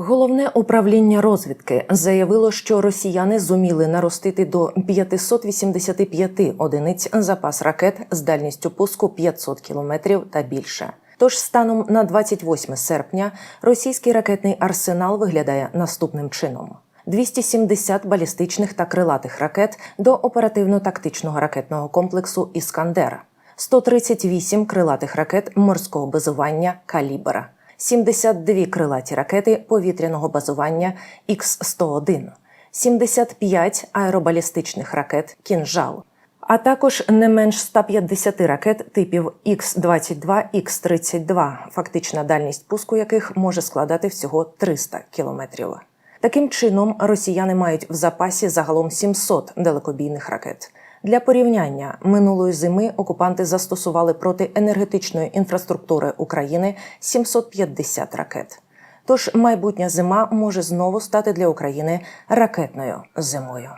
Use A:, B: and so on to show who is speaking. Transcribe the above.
A: Головне управління розвідки заявило, що росіяни зуміли наростити до 585 одиниць запас ракет з дальністю пуску 500 кілометрів та більше. Тож станом на 28 серпня російський ракетний арсенал виглядає наступним чином: 270 балістичних та крилатих ракет до оперативно-тактичного ракетного комплексу Іскандер, 138 крилатих ракет морського базування Калібра. 72 крилаті ракети повітряного базування Х-101, 75 аеробалістичних ракет «Кінжал», а також не менш 150 ракет типів Х-22, Х-32, фактична дальність пуску яких може складати всього 300 кілометрів. Таким чином, росіяни мають в запасі загалом 700 далекобійних ракет. Для порівняння минулої зими окупанти застосували проти енергетичної інфраструктури України 750 ракет. Тож майбутня зима може знову стати для України ракетною зимою.